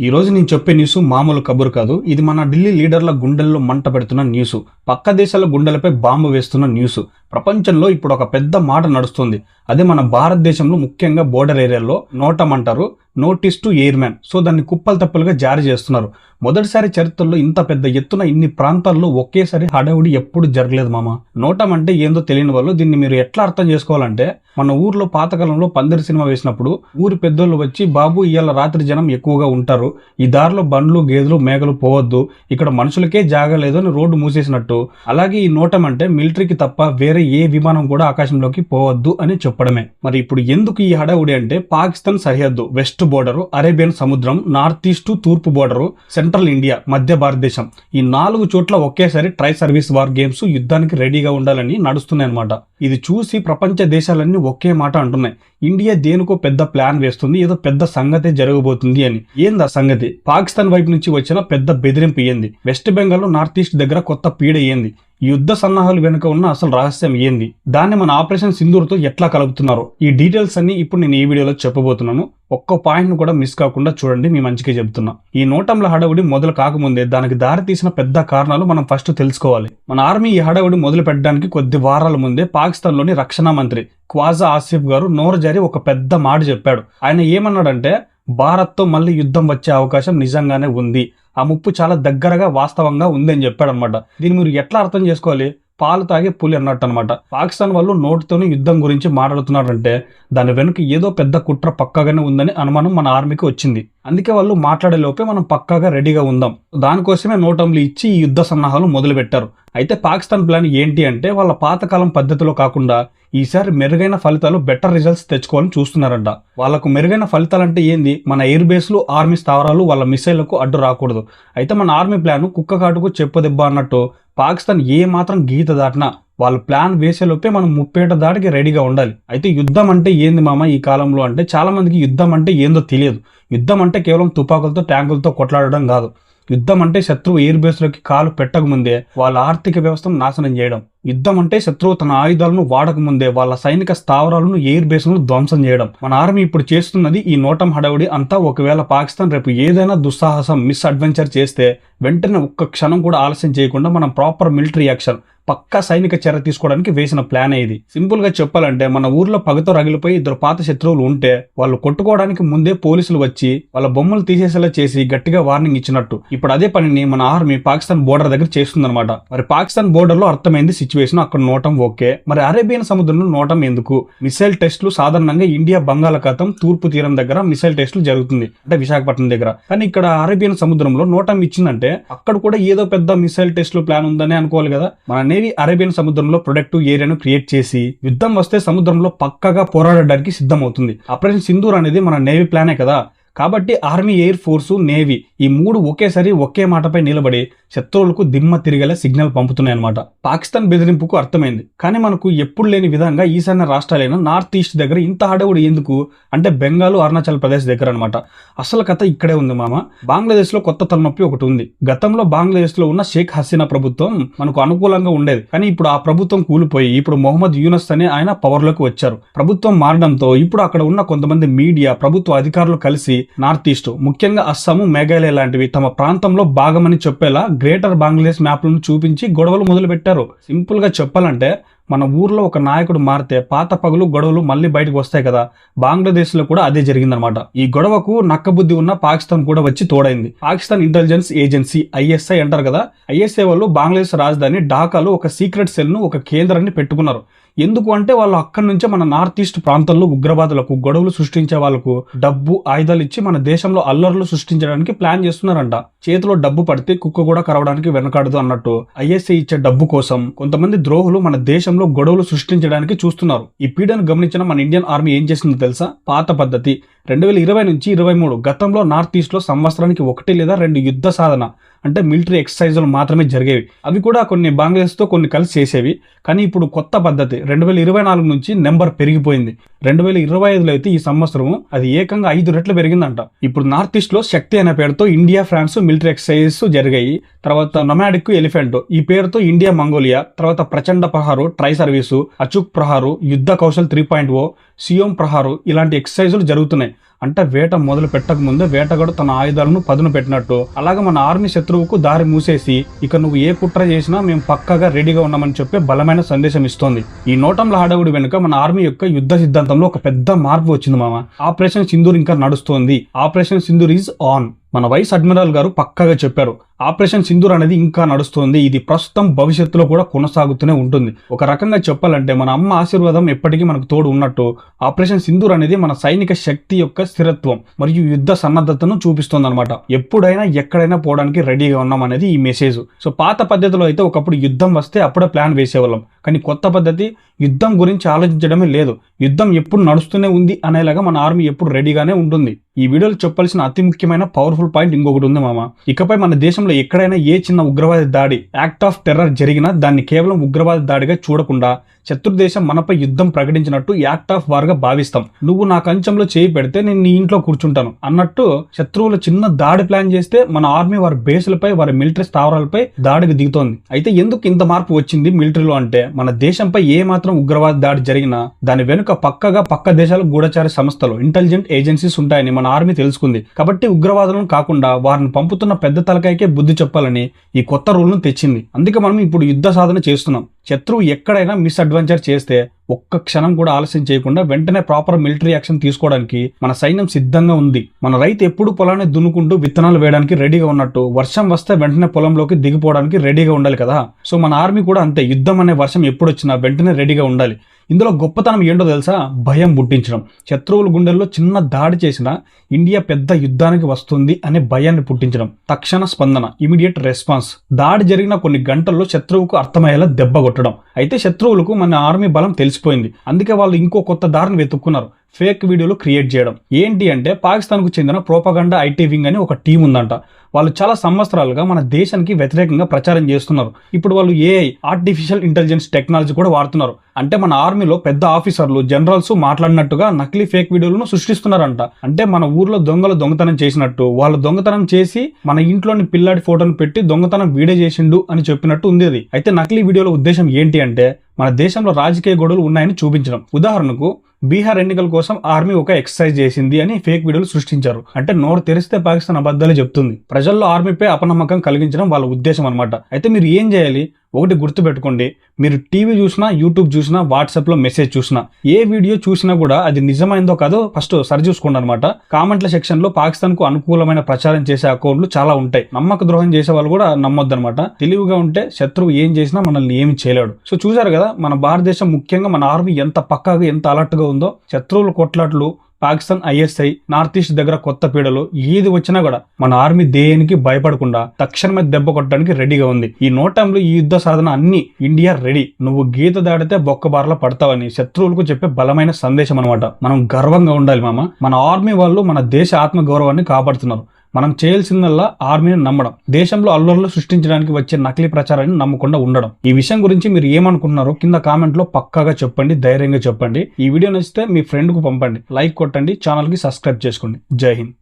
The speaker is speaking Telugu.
ఈ రోజు నేను చెప్పే న్యూస్ మామూలు కబురు కాదు. ఇది మన ఢిల్లీ లీడర్ల గుండెల్లో మంట పెడుతున్న న్యూస్ పక్క దేశాల గుండెలపై బాంబు వేస్తున్న న్యూస్ ప్రపంచంలో ఇప్పుడు ఒక పెద్ద మాట నడుస్తుంది. అదే మన భారతదేశంలో ముఖ్యంగా బోర్డర్ ఏరియాలో నోటం అంటారు నోటీస్ టు ఎయిర్మ్యాన్ సో దాన్ని కుప్పలు తప్పులుగా జారీ చేస్తున్నారు. మొదటిసారి చరిత్రలో ఇంత పెద్ద ఎత్తున ఇన్ని ప్రాంతాల్లో ఒకేసారి హడావుడి ఎప్పుడు జరగలేదు మామ. నోటం అంటే ఏందో తెలియని వాళ్ళు దీన్ని మీరు ఎట్లా అర్థం చేసుకోవాలంటే మన ఊర్లో పాతకాలంలో పందిరి సినిమా వేసినప్పుడు ఊరి పెద్దోళ్ళు వచ్చి బాబు ఇవాళ రాత్రి జనం ఎక్కువగా ఉంటారు. ఈ దారిలో బండ్లు గేదెలు మేకలు పోవద్దు. ఇక్కడ మనుషులకే జాగలేదు అని రోడ్డు మూసేసినట్టు. అలాగే ఈ నోటం అంటే మిలిటరీకి తప్ప వేరే ఏ విమానం కూడా ఆకాశంలోకి పోవద్దు అని చెప్పడమే. మరి ఇప్పుడు ఎందుకు ఈ హడావుడి అంటే పాకిస్తాన్ సరిహద్దు వెస్ట్ బోర్డర్ అరేబియన్ సముద్రం నార్త్ ఈస్ట్ తూర్పు బోర్డరు సెంట్రల్ ఇండియా మధ్య భారతదేశం. ఈ నాలుగు చోట్ల ఒకేసారి ట్రై సర్వీస్ వార్ గేమ్స్ యుద్ధానికి రెడీగా ఉండాలని నడుస్తున్నాయి అనమాట ఇది చూసి ప్రపంచ దేశాలన్నీ ఒకే మాట అంటున్నాయి. ఇండియా దేనికో పెద్ద ప్లాన్ వేస్తుంది ఏదో పెద్ద సంగతే జరగబోతుంది అని. ఏంది ఆ సంగతి? పాకిస్తాన్ వైపు నుంచి వచ్చిన పెద్ద బెదిరింపు ఏంది? వెస్ట్ బెంగాల్ నార్త్ ఈస్ట్ దగ్గర కొత్త పీడ ఏంది? యుద్ధ సన్నాహాలు వెనుక ఉన్న అసలు రహస్యం ఏంది? దాన్ని మన ఆపరేషన్ సింధూర్తో ఎట్లా కలుపుతున్నారో? ఈ డీటెయిల్స్ అన్ని ఇప్పుడు నేను ఈ వీడియోలో చెప్పబోతున్నాను. ఒక్క పాయింట్ను కూడా మిస్ కాకుండా చూడండి మీ మంచిగా చెప్తున్నా. ఈ నోటంల హడావుడి మొదలు కాకముందే దానికి దారి తీసిన పెద్ద కారణాలు మనం ఫస్ట్ తెలుసుకోవాలి. మన ఆర్మీ ఈ హడావుడి మొదలు పెట్టడానికి కొద్ది వారాల ముందే పాకిస్తాన్లోని రక్షణ మంత్రి క్వాజా ఆసిఫ్ గారు నోరు జారి ఒక పెద్ద మాట చెప్పాడు. ఆయన ఏమన్నాడంటే భారత్తో మళ్ళీ యుద్ధం వచ్చే అవకాశం నిజంగానే ఉంది. ఆ ముప్పు చాలా దగ్గరగా వాస్తవంగా ఉందని చెప్పాడు అనమాట దీన్ని మీరు ఎట్లా అర్థం చేసుకోవాలి? పాలు తాగే పులి అన్నట్టు అనమాట పాకిస్తాన్ వాళ్ళు నోటితోనే యుద్ధం గురించి మాట్లాడుతున్నారంటే దాని వెనుక ఏదో పెద్ద కుట్ర పక్కాగానే ఉందని అనుమానం మన ఆర్మీకి వచ్చింది. అందుకే వాళ్ళు మాట్లాడే లోపే మనం పక్కాగా రెడీగా ఉందాం. దానికోసమే నోటంలు ఇచ్చి ఈ యుద్ధ సన్నాహాలు మొదలుపెట్టారు. అయితే పాకిస్తాన్ ప్లాన్ ఏంటి అంటే వాళ్ళ పాతకాలం పద్ధతిలో కాకుండా ఈసారి మెరుగైన ఫలితాలు బెటర్ రిజల్ట్స్ తెచ్చుకోవాలని చూస్తున్నారంట. వాళ్ళకు మెరుగైన ఫలితాలు అంటే ఏంది? మన ఎయిర్ బేస్లు ఆర్మీ స్థావరాలు వాళ్ళ మిసైళ్ళకు అడ్డు రాకూడదు. అయితే మన ఆర్మీ ప్లాన్ కుక్క కాటుకు చెప్పదెబ్బ అన్నట్టు పాకిస్తాన్ ఏ మాత్రం గీత దాటినా వాళ్ళ ప్లాన్ వేసేలోపే మనం ముప్పేట దాటికి రెడీగా ఉండాలి. అయితే యుద్ధం అంటే ఏంది మామ ఈ కాలంలో అంటే చాలా మందికి యుద్ధం అంటే ఏందో తెలియదు. యుద్ధం అంటే కేవలం తుపాకులతో ట్యాంకులతో కొట్లాడడం కాదు. యుద్ధం అంటే శత్రువు ఎయిర్ బేస్లోకి కాలు పెట్టకముందే వాళ్ళ ఆర్థిక వ్యవస్థను నాశనం చేయడం. యుద్ధం అంటే శత్రువు తన ఆయుధాలను వాడకముందే వాళ్ళ సైనిక స్థావరాలను ఎయిర్ బేస్లను ధ్వంసం చేయడం. మన ఆర్మీ ఇప్పుడు చేస్తున్నది ఈ నోటం హడావుడి అంతా ఒకవేళ పాకిస్తాన్ రేపు ఏదైనా దుస్సాహసం మిస్ అడ్వెంచర్ చేస్తే వెంటనే ఒక్క క్షణం కూడా ఆలస్యం చేయకుండా మనం ప్రాపర్ మిలిటరీ యాక్షన్ పక్కా సైనిక చర్య తీసుకోవడానికి వేసిన ప్లాన్ ఇది. సింపుల్గా చెప్పాలంటే మన ఊర్లో పగతో రగిలిపోయి ఇద్దరు పాత శత్రువులు ఉంటే వాళ్ళు కొట్టుకోవడానికి ముందే పోలీసులు వచ్చి వాళ్ళ బొమ్మలు తీసేసేలా చేసి గట్టిగా వార్నింగ్ ఇచ్చినట్టు. ఇప్పుడు అదే పనిని మన ఆర్మీ పాకిస్తాన్ బోర్డర్ దగ్గర చేస్తుందన్నమాట. మరి పాకిస్తాన్ బోర్డర్లో అర్థమైంది సిచ్యువేషన్ అక్కడ నోటం ఓకే. మరి అరేబియన్ సముద్రంలో నోటం ఎందుకు? మిసైల్ టెస్ట్లు సాధారణంగా ఇండియా బంగాళాఖాతం తూర్పు తీరం దగ్గర మిసైల్ టెస్టులు జరుగుతుంది. అంటే విశాఖపట్నం దగ్గర. కానీ ఇక్కడ అరేబియన్ సముద్రంలో నోటం ఇచ్చిందంటే అక్కడ కూడా ఏదో పెద్ద మిసైల్ టెస్ట్ ప్లాన్ ఉందని అనుకోవాలి కదా. మన నేవీ అరేబియన్ సముద్రంలో ప్రొడక్టివ్ ఏరియాను క్రియేట్ చేసి యుద్ధం వస్తే సముద్రంలో పక్కగా పోరాడడానికి సిద్ధమవుతుంది. ఆపరేషన్ సింధూర్ అనేది మన నేవీ ప్లానే కదా. కాబట్టి ఆర్మీ ఎయిర్ ఫోర్సు నేవీ ఈ మూడు ఒకేసారి ఒకే మాటపై నిలబడి శత్రువులకు దిమ్మ తిరిగేలా సిగ్నల్ పంపుతున్నాయి అనమాట పాకిస్తాన్ బెదిరింపుకు అర్థమైంది. కానీ మనకు ఎప్పుడు లేని విధంగా ఈశాన్య రాష్ట్రాలైన నార్త్ ఈస్ట్ దగ్గర ఇంత హడవుడు ఎందుకు? అంటే బెంగాల్ అరుణాచల్ ప్రదేశ్ దగ్గర అనమాట అసలు కథ ఇక్కడే ఉంది మామ. బంగ్లాదేశ్లో కొత్త తలనొప్పి ఒకటి ఉంది. గతంలో బంగ్లాదేశ్లో ఉన్న షేక్ హసీనా ప్రభుత్వం మనకు అనుకూలంగా ఉండేది. కానీ ఇప్పుడు ఆ ప్రభుత్వం కూలిపోయి ఇప్పుడు మొహమ్మద్ యూనస్ అనే ఆయన పవర్లోకి వచ్చారు. ప్రభుత్వం మారడంతో ఇప్పుడు అక్కడ ఉన్న కొంతమంది మీడియా ప్రభుత్వ అధికారులు కలిసి నార్త్ ఈస్ట్ ముఖ్యంగా అస్సాము మేఘాలయ లాంటివి తమ ప్రాంతంలో భాగమని చెప్పేలా గ్రేటర్ బంగ్లాదేశ్ మ్యాప్లను చూపించి గొడవలు మొదలుపెట్టారు. సింపుల్గా చెప్పాలంటే మన ఊర్లో ఒక నాయకుడు మారితే పాత పగులు గొడవలు మళ్ళీ బయటకు వస్తాయి కదా. బంగ్లాదేశ్లో కూడా అదే జరిగిందనమాట ఈ గొడవకు నక్కబుద్ధి ఉన్న పాకిస్తాన్ కూడా వచ్చి తోడైంది. పాకిస్తాన్ ఇంటెలిజెన్స్ ఏజెన్సీ ఐఎస్ఐ అంటారు కదా. ఐఎస్ఐ వాళ్ళు బంగ్లాదేశ్ రాజధాని ఢాకాలో ఒక సీక్రెట్ సెల్ను ఒక కేంద్రాన్ని పెట్టుకున్నారు. ఎందుకు అంటే వాళ్ళు అక్కడి నుంచే మన నార్త్ ఈస్ట్ ప్రాంతంలో ఉగ్రవాదులకు గొడవలు సృష్టించే వాళ్ళకు డబ్బు ఆయుధాలు ఇచ్చి మన దేశంలో అల్లర్లు సృష్టించడానికి ప్లాన్ చేస్తున్నారంట. చేతిలో డబ్బు పడితే కుక్క కూడా కరవడానికి వెనకాడదు అన్నట్టు ఐఎస్ఐ ఇచ్చే డబ్బు కోసం కొంతమంది ద్రోహులు మన దేశంలో గొడవలు సృష్టించడానికి చూస్తున్నారు. ఈ పీడను గమనించిన మన ఇండియన్ ఆర్మీ ఏం చేసిందో తెలుసా? పాత పద్ధతి. రెండు వేల ఇరవై నుంచి ఇరవై మూడు గతంలో నార్త్ ఈస్ట్లో సంవత్సరానికి ఒకటి లేదా రెండు యుద్ధ సాధన అంటే మిలిటరీ ఎక్సర్సైజులు మాత్రమే జరిగేవి. అవి కూడా కొన్ని బంగ్లాదేశ్తో కొన్ని కలిసి చేసేవి. కానీ ఇప్పుడు కొత్త పద్ధతి రెండు వేల ఇరవై నాలుగు నుంచి నెంబర్ పెరిగిపోయింది. రెండు వేల ఇరవై ఐదులో అయితే ఈ సంవత్సరం అది ఏకంగా ఐదు రెట్లు పెరిగిందంట. ఇప్పుడు నార్త్ ఈస్ట్లో శక్తి అనే పేరుతో ఇండియా ఫ్రాన్స్ మిలిటరీ ఎక్సర్సైజెస్ జరిగాయి. తర్వాత నొమాడిక్ ఎలిఫెంట్ ఈ పేరుతో ఇండియా మంగోలియా తర్వాత ప్రచండ ప్రహారు try service Achook Prahar Yudh Kaushal three point O సియోం Prahar ఇలాంటి ఎక్సర్సైజులు జరుగుతున్నాయి. అంటే వేట మొదలు పెట్టక ముందే వేటగాడు తన ఆయుధాలను పదును పెట్టినట్టు. అలాగే మన ఆర్మీ శత్రువుకు దారి మూసేసి ఇక నువ్వు ఏ కుట్ర చేసినా మేము పక్కగా రెడీగా ఉన్నామని చెప్పే బలమైన సందేశం ఇస్తోంది. ఈ నోటంల హడావుడి వెనుక మన ఆర్మీ యొక్క యుద్ధ సిద్ధాంతంలో ఒక పెద్ద మార్పు వచ్చింది మామ. ఆపరేషన్ సింధూర్ ఇంకా నడుస్తోంది. Operation Sindoor is on. మన వైస్ అడ్మిరల్ గారు పక్కగా చెప్పారు ఆపరేషన్ సింధూర్ అనేది ఇంకా నడుస్తుంది ఇది ప్రస్తుతం భవిష్యత్తులో కూడా కొనసాగుతూనే ఉంటుంది. ఒక రకంగా చెప్పాలంటే మన అమ్మ ఆశీర్వాదం ఎప్పటికీ మనకు తోడు ఉన్నట్టు ఆపరేషన్ సింధూర్ అనేది మన సైనిక శక్తి యొక్క స్థిరత్వం మరియు యుద్ధ సన్నద్ధతను చూపిస్తుంది అనమాట ఎప్పుడైనా ఎక్కడైనా పోవడానికి రెడీగా ఉన్నాం అనేది ఈ మెసేజ్ సో పాత పద్ధతిలో అయితే ఒకప్పుడు యుద్ధం వస్తే అప్పుడే ప్లాన్ వేసేవాళ్ళం. కానీ కొత్త పద్ధతి యుద్ధం గురించి ఆలోచించడమే లేదు. యుద్ధం ఎప్పుడు నడుస్తూనే ఉంది అనేలాగా మన ఆర్మీ ఎప్పుడు రెడీగానే ఉంటుంది. ఈ వీడియోలో చెప్పాల్సిన అతి ముఖ్యమైన పవర్ఫుల్ పాయింట్ ఇంకొకటి ఉంది మామ. ఇకపై మన దేశంలో ఎక్కడైనా ఏ చిన్న ఉగ్రవాద దాడి యాక్ట్ ఆఫ్ టెర్రర్ జరిగినా దాన్ని కేవలం ఉగ్రవాద దాడిగా చూడకుండా శత్రు దేశం మనపై యుద్ధం ప్రకటించినట్టు యాక్ట్ ఆఫ్ వార్గా భావిస్తాం. నువ్వు నా కంచంలో చేయి పెడితే నేను నీ ఇంట్లో కూర్చుంటాను. అన్నట్టు శత్రువులు చిన్న దాడి ప్లాన్ చేస్తే మన ఆర్మీ వారి బేసులపై వారి మిలిటరీ స్థావరాలపై దాడికి దిగుతోంది. అయితే ఎందుకు ఇంత మార్పు వచ్చింది మిలిటరీలో అంటే మన దేశంపై ఏ మాత్రం ఉగ్రవాద దాడి జరిగినా దాని వెనుక పక్కగా పక్క దేశాల గూఢచార సంస్థలు ఇంటెలిజెంట్ ఏజెన్సీస్ ఉంటాయని మన ఆర్మీ తెలుసుకుంది. కాబట్టి ఉగ్రవాదులను కాకుండా వారిని పంపుతున్న పెద్ద తలకాయకే బుద్ధి చెప్పాలని ఈ కొత్త రూల్ను తెచ్చింది. అందుకే మనం ఇప్పుడు యుద్ధ సాధన చేస్తున్నాం. శత్రువు ఎక్కడైనా మిస్ అడ్వెంచర్ చేస్తే ఒక్క క్షణం కూడా ఆలస్యం చేయకుండా వెంటనే ప్రాపర్ మిలిటరీ యాక్షన్ తీసుకోవడానికి మన సైన్యం సిద్ధంగా ఉంది. మన రైతు ఎప్పుడు పొలాన్ని దున్నుకుంటూ విత్తనాలు వేయడానికి రెడీగా ఉన్నట్టు వర్షం వస్తే వెంటనే పొలంలోకి దిగిపోవడానికి రెడీగా ఉండాలి కదా. సో మన ఆర్మీ కూడా అంతే యుద్ధం అనే వర్షం ఎప్పుడు వచ్చినా వెంటనే రెడీగా ఉండాలి. ఇందులో గొప్పతనం ఏంటో తెలుసా? భయం పుట్టించడం. శత్రువుల గుండెల్లో చిన్న దాడి చేసిన ఇండియా పెద్ద యుద్ధానికి వస్తుంది అనే భయాన్ని పుట్టించడం. తక్షణ స్పందన ఇమీడియట్ రెస్పాన్స్. దాడి జరిగిన కొన్ని గంటల్లో శత్రువుకు అర్థమయ్యేలా దెబ్బ కొట్టడం. అయితే శత్రువులకు మన ఆర్మీ బలం తెలిసిపోయింది. అందుకే వాళ్ళు ఇంకో కొత్త దారిని వెతుక్కున్నారు. ఫేక్ వీడియోలు క్రియేట్ చేయడం. ఏంటి అంటే పాకిస్తాన్కు చెందిన ప్రోపగండా ఐటీ వింగ్ అని ఒక టీం ఉందంట. వాళ్ళు చాలా సంవత్సరాలుగా మన దేశానికి వ్యతిరేకంగా ప్రచారం చేస్తున్నారు. ఇప్పుడు వాళ్ళు ఏఐ ఆర్టిఫిషియల్ ఇంటెలిజెన్స్ టెక్నాలజీ కూడా వాడుతున్నారు. అంటే మన ఆర్మీలో పెద్ద ఆఫీసర్లు జనరల్స్ మాట్లాడినట్టుగా నకిలీ ఫేక్ వీడియోలను సృష్టిస్తున్నారంట. అంటే మన ఊర్లో దొంగలు దొంగతనం చేసినట్టు వాళ్ళు దొంగతనం చేసి మన ఇంట్లోని పిల్లాడి ఫోటోను పెట్టి దొంగతనం వీడియో చేసిండు అని చెప్పినట్టు ఉంది అది. అయితే నకిలీ వీడియోల ఉద్దేశం ఏంటి అంటే మన దేశంలో రాజకీయ గొడవలు ఉన్నాయని చూపించడం. ఉదాహరణకు బీహార్ ఎన్నికల కోసం ఆర్మీ ఒక ఎక్సర్సైజ్ చేసింది అని ఫేక్ వీడియోలు సృష్టించారు. అంటే నోరు తెరిస్తే పాకిస్తాన్ అబద్ధాలు చెప్తుంది. ప్రజల్లో ఆర్మీపై అపనమ్మకం కలిగించడం వాళ్ళ ఉద్దేశం అనమాట అయితే మీరు ఏం చేయాలి? ఒకటి గుర్తుపెట్టుకోండి మీరు టీవీ చూసినా యూట్యూబ్ చూసినా వాట్సాప్లో మెసేజ్ చూసినా ఏ వీడియో చూసినా కూడా అది నిజమైందో కాదో ఫస్ట్ సరి చూసుకోండి అనమాట కామెంట్ల సెక్షన్లో పాకిస్తాన్కు అనుకూలమైన ప్రచారం చేసే అకౌంట్లు చాలా ఉంటాయి. నమ్మక ద్రోహం చేసే వాళ్ళు కూడా నమ్మొద్దనమాట తెలివిగా ఉంటే శత్రువు ఏం చేసినా మనల్ని ఏమి చేయలేడు. సో చూసారు కదా మన భారతదేశం ముఖ్యంగా మన ఆర్మీ ఎంత పక్కాగా ఎంత అలర్ట్గా ఉందో శత్రువుల కొట్లాట్లు పాకిస్తాన్ ఐఎస్ఐ నార్త్ ఈస్ట్ దగ్గర కొత్త పీడలు ఏది వచ్చినా కూడా మన ఆర్మీ దేనికి భయపడకుండా తక్షణమే దెబ్బ కొట్టడానికి రెడీగా ఉంది. ఈ నోటంలో ఈ యుద్ధ సాధన అన్ని ఇండియా రెడీ. నువ్వు గీత దాడితే బొక్క బారలో పడతావని శత్రువులకు చెప్పే బలమైన సందేశం అనమాట మనం గర్వంగా ఉండాలి మామ. మన ఆర్మీ వాళ్ళు మన దేశ ఆత్మ గౌరవాన్ని కాపాడుతున్నారు. మనం చేయాల్సిందల్లా ఆర్మీని నమ్మడం దేశంలో అల్లర్లు సృష్టించడానికి వచ్చే నకిలీ ప్రచారాన్ని నమ్మకుండా ఉండడం. ఈ విషయం గురించి మీరు ఏమనుకుంటున్నారో కింద కామెంట్లో పక్కాగా చెప్పండి ధైర్యంగా చెప్పండి. ఈ వీడియో నచ్చితే మీ ఫ్రెండ్కు పంపండి లైక్ కొట్టండి ఛానల్కి సబ్స్క్రైబ్ చేసుకోండి. జై హింద్.